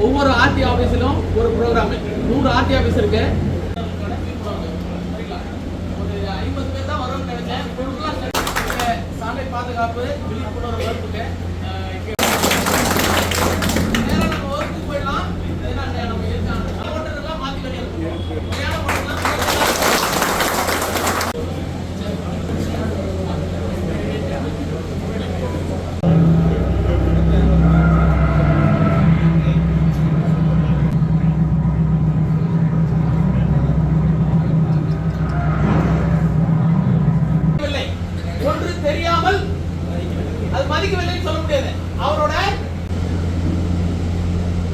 ஒவ்வொரு ஆர்டி ஆஃபீஸிலும் ஒரு ப்ரோக்ராம் நூறு ஆர்டி ஆஃபீஸ் இருக்கு. ஒரு ஐம்பது பேர் தான் வரவங்க நினைச்சேன். பொருட்கள்லாம் இங்க சாலை பாதுகாப்பு விழிப்புணர்வு அது மதிக்கவில்லைன்னு சொல்ல முடியாது. அவரோட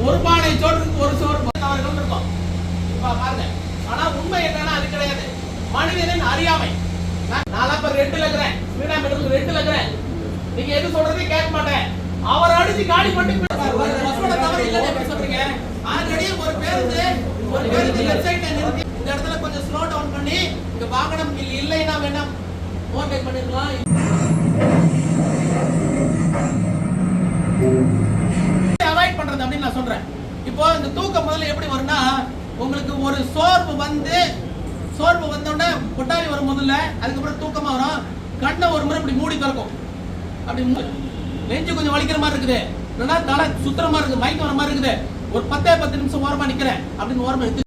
ஒரு பானை சோற்றுக்கு ஒரு சோறு அவர்கள் இருக்கும். இப்ப பாருங்க. ஆனா உண்மை என்னன்னா அது கிடையாது. மனிதனின் அறியாமை. நான் பேர் ரெண்டுல இருக்கிறேன் ஸ்பீடா மீட்டருக்கு ரெண்டுல இருக்கிறேன் நீங்க எது சொல்றதே கேட்க மாட்டேன். அவர் அடிச்சு காலி பண்ணி பஸ்ஸோட தவறு இல்லைன்னு எப்படி சொல்றீங்க? ஆல்ரெடி ஒரு பேருந்து ஒரு பேருந்து லெஃப்ட் சைட்ல நிறுத்தி இந்த இடத்துல கொஞ்சம் ஸ்லோ டவுன் பண்ணி இங்க வாகனம் இல்ல- இல்லைன்னா வேணாம். ஓவர்டேக் பண்ணிருக்கலாம். இப்போ இந்த தூக்கம் முதல்ல எப்படி வரும்னா உங்களுக்கு ஒரு சோர்வு வந்து சோர்வு வந்த உடனே கொட்டாவி வரும் முதல்ல அதுக்கப்புறம் தூக்கமா வரும். கண்ணை ஒரு முறை இப்படி மூடி திறக்கும். அப்படி நெஞ்சு கொஞ்சம் வலிக்கிற மாதிரி இருக்குது. இல்லைன்னா தலை சுத்துற மாதிரி இருக்குது மயக்கம் வர மாதிரி இருக்குது. ஒரு பத்தே பத்து நிமிஷம் ஓரமா நிக்கிறேன் அப்படின்னு ஓரமா எடுத்து